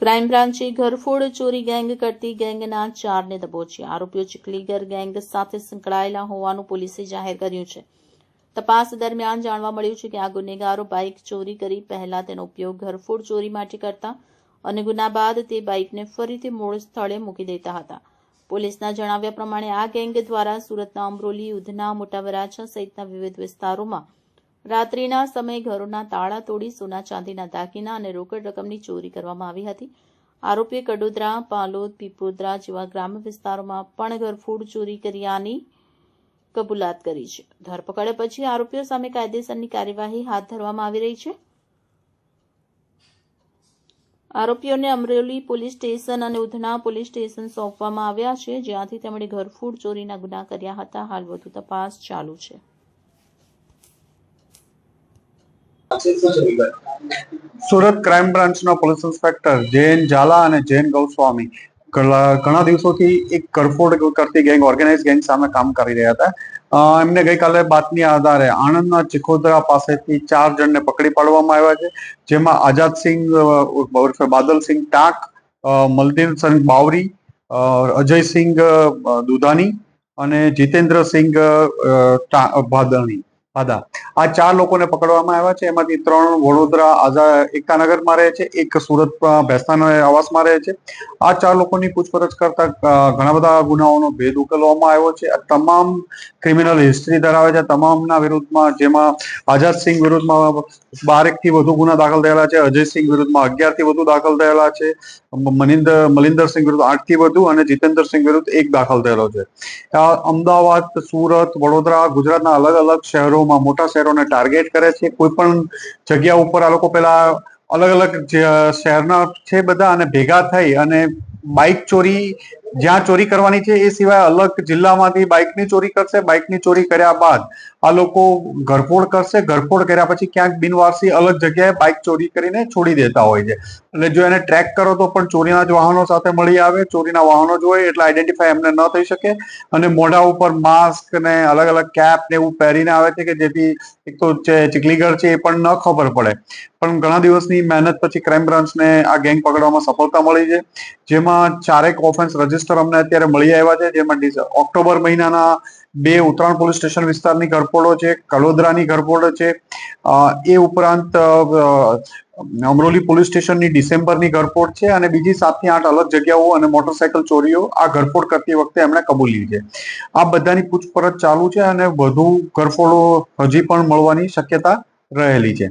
Crime બ્રાન્ચે ઘરફોડ, ચોરી gang કરતી ગેંગના ચારને દબોચ્યા આરોપીઓ ચીખલીગર ગેંગ સાથે સંકળાયેલા હોવાનું પોલીસે જાહેર કર્યું છે. તપાસ દરમિયાન જાણવા મળ્યું છે કે આ ગુનેગારો બાઇક ચોરી કરી પહેલા તેનો ઉપયોગ ઘરફોડ, ચોરી માટે કરતા અને ગુના બાદ તે બાઇકને ફરીથી મૂળ સ્થળે મૂકી દેતા હતા. પોલીસના જણાવ્યા પ્રમાણે આ ગેંગ દ્વારા સુરતના અમરોલી, ઉધના મોટા વરાછા સહિતના વિવિધ વિસ્તારોમાં રાત્રિના સમયે ઘરોના તાળા તોડી સોના ચાંદીના દાગીના અને રોકડ રકમની ચોરી કરવામાં આવી હતી. આરોપીએ કડોદરા, પાલોદ, પીપોદરા જેવા ગ્રામ્ય વિસ્તારોમાં પણ ઘરફોડ ચોરી કર્યાની કબૂલાત કરી છે. ધરપકડ પછી આરોપીઓ સામે કાયદેસરની કાર્યવાહી હાથ ધરવામાં આવી રહી છે. આરોપીઓને અમરેલી પોલીસ સ્ટેશન અને ઉધના પોલીસ સ્ટેશન સોંપવામાં આવ્યા છે, જ્યાંથી તેમણે ઘરફોડ ચોરીના ગુના કર્યા હતા. હાલ વધુ તપાસ ચાલુ છે. સુરત ક્રાઇમ બ્રાન્ચના પોલીસ ઇન્સ્પેક્ટર જૈન ઝાલા અને જૈન ગૌસ્વામી ઘણા દિવસોથી એક કરફોડ કરતી ગેંગ ઓર્ગેનાઇઝ ગેંગ સામે કામ કરી રહ્યા હતા. એમને ગઈકાલે બાતમી આધારે આણંદના ચિખોદરા પાસેથી ચાર જણને પકડી પાડવામાં આવ્યા છે જેમાં આઝાદસિંહ ઉર્ફે બાદલસિંહ ટાંક અ, મલદીનસિંહ બાવરી અજયસિંહ દુધાની અને જીતેન્દ્રસિંહ ભાદાણી ભાદા આ ચાર લોકોને પકડવામાં આવ્યા છે. એમાંથી ત્રણ વડોદરા આઝાદ એકતાનગરમાં રહે છે. એક સુરત ભેસ્તાના આવાસમાં રહે છે. આ ચાર લોકોની પૂછપરછ કરતા ઘણા બધા ગુનાઓનો ભેદ ઉકેલવામાં આવ્યો છે. આ તમામ ક્રિમિનલ હિસ્ટ્રી ધરાવે છે. તમામના વિરુદ્ધમાં જેમાં આઝાદસિંહ વિરુદ્ધમાં બારેકથી વધુ ગુના દાખલ થયેલા છે. અજયસિંહ વિરુદ્ધમાં અગિયારથી વધુ દાખલ થયેલા છે. મનિંદર મલિંદરસિંહ વિરુદ્ધ આઠથી વધુ અને જીતેન્દ્રસિંહ વિરુદ્ધ એક દાખલ થયેલો છે. આ અમદાવાદ, સુરત, વડોદરા ગુજરાતના અલગ અલગ શહેરોમાં મોટા શહેરોને ટાર્ગેટ કરે છે. કોઈ પણ જગ્યા ઉપર આ લોકો પેલા અલગ અલગ શહેરના છે બધા અને ભેગા થઈ અને બાઇક ચોરી, જ્યાં ચોરી કરવાની છે એ સિવાય અલગ જિલ્લામાંથી બાઇકની ચોરી કરશે. બાઇકની ચોરી કર્યા બાદ આ લોકો ઘરફોડ કરશે, ઘરફોડ કર્યા પછી ક્યાંક બિનવારસી અલગ જગ્યાએ બાઇક ચોરી કરીને છોડી દેતા હોય છે. એટલે જો એને ટ્રેક કરો તો પણ ચોરીના જ વાહનો સાથે મળી આવે, ચોરીના વાહનો જ એટલે આઈડેન્ટિફાય એમને ન થઈ શકે. અને મોઢા ઉપર માસ્ક ને અલગ અલગ કેપ ને એવું પહેરીને આવે છે કે જેથી એક તો જે ચીખલીગર છે એ પણ ન ખબર પડે. પણ ઘણા દિવસની મહેનત પછી ક્રાઇમ બ્રાન્ચને આ ગેંગ પકડવામાં સફળતા મળી છે. જેમાં ચારેક ઓફેન્સ રજિસ્ટર અમને અત્યારે મળી આવ્યા છે. જેમાં ઓક્ટોબર મહિનાના બે ઉત્તરાયણ પોલીસ સ્ટેશન વિસ્તારની ઘરફોડો છે, કલોદરાની ઘરફોડો છે. એ ઉપરાંત અમરોલી પોલીસ સ્ટેશનની ડિસેમ્બરની ઘરફોડ છે અને બીજી સાતથી આઠ અલગ જગ્યાઓ અને મોટરસાયકલ ચોરીઓ આ ઘરફોડ કરતી વખતે એમણે કબૂલી છે. આ બધાની પૂછપરછ ચાલુ છે અને વધુ ઘરફોડો હજી પણ મળવાની શક્યતા રહેલી છે.